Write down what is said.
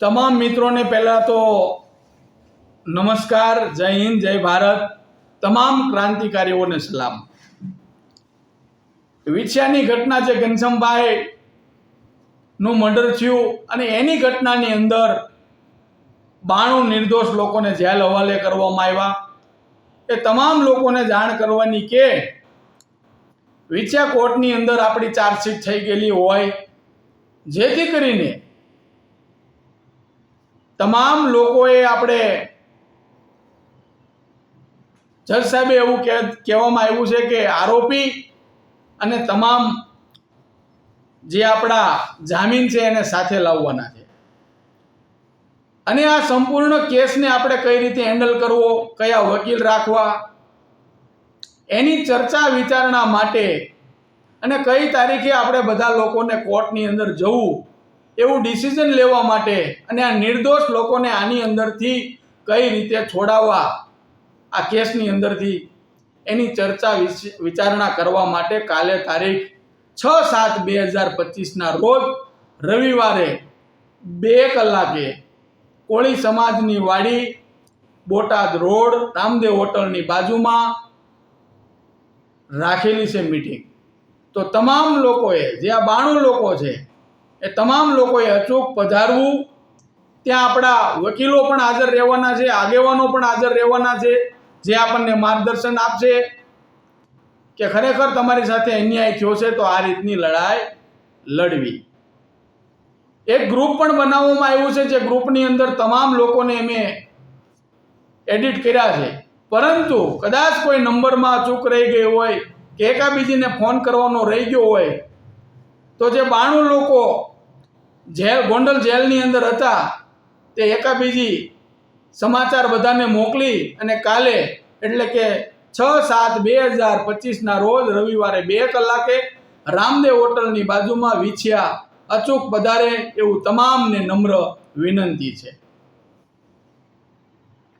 તમામ મિત્રોને પહેલાં તો નમસ્કાર, જય હિન્દ, જય ભારત. તમામ ક્રાંતિકારીઓને સલામ. વિછ્યાની ઘટના જે ઘનશ્યામભાઈ નું મર્ડર થયું અને એની ઘટનાની અંદર બાણું નિર્દોષ લોકોને જેલ હવાલે કરવામાં આવ્યા. એ તમામ લોકોને જાણ કરવાની કે વિછ્યા કોર્ટની અંદર આપણી ચાર્જશીટ થઈ ગયેલી હોય. જેથી કરીને તમામ લોકોએ આપણે જજ સાહેબે એવું કહેવામાં આવ્યું છે કે આરોપી અને તમામ જે આપણા જામીન છે એને સાથે લાવવાના છે. અને આ સંપૂર્ણ કેસને આપણે કઈ રીતે હેન્ડલ કરવો, કયા વકીલ રાખવા, એની ચર્ચા વિચારણા માટે અને કઈ તારીખે આપણે બધા લોકોને કોર્ટની અંદર જવું એવું ડિસિઝન લેવા માટે અને આ નિર્દોષ લોકોને આની અંદરથી કઈ રીતે છોડાવવા આ કેસની અંદરથી એની ચર્ચા વિચ- વિચારણા કરવા માટે કાલે તારીખ છ સાત બે હજાર પચીસના રોજ રવિવારે બે કલાકે કોળી સમાજની વાડી બોટાદ રોડ રામદેવ હોટલની બાજુમાં રાખેલી છે મીટિંગ તો તમામ લોકોએ, જે આ બાણું લોકો છે એ તમામ લોકોએ અચૂક પધારવું. ત્યાં આપણા વકીલો પણ હાજર રહેવાના છે, આગેવાનો પણ હાજર રહેવાના છે, જે આપણને માર્ગદર્શન આપશે કે ખરેખર તમારી સાથે અન્યાય થયો છે તો આ રીતની લડાઈ લડવી. એક ગ્રુપ પણ બનાવવામાં આવ્યું છે જે ગ્રુપની અંદર તમામ લોકોને મેં એડિટ કર્યા છે. પરંતુ કદાચ કોઈ નંબરમાં ચૂક રહી ગઈ હોય કે એકાબીજીને ફોન કરવાનો રહી ગયો હોય તો જે બાણું લોકો જેલ, ગોંડલ જેલની અંદર હતા, તે એકાબીજી સમાચાર બધાને મોકલી અને કાલે એટલે કે છ સાત બે હજાર પચીસના રોજ રવિવારે બે કલાકે રામદેવ હોટલની બાજુમાં વિછ્યા અચૂક પધારે એવું તમામને નમ્ર વિનંતી છે.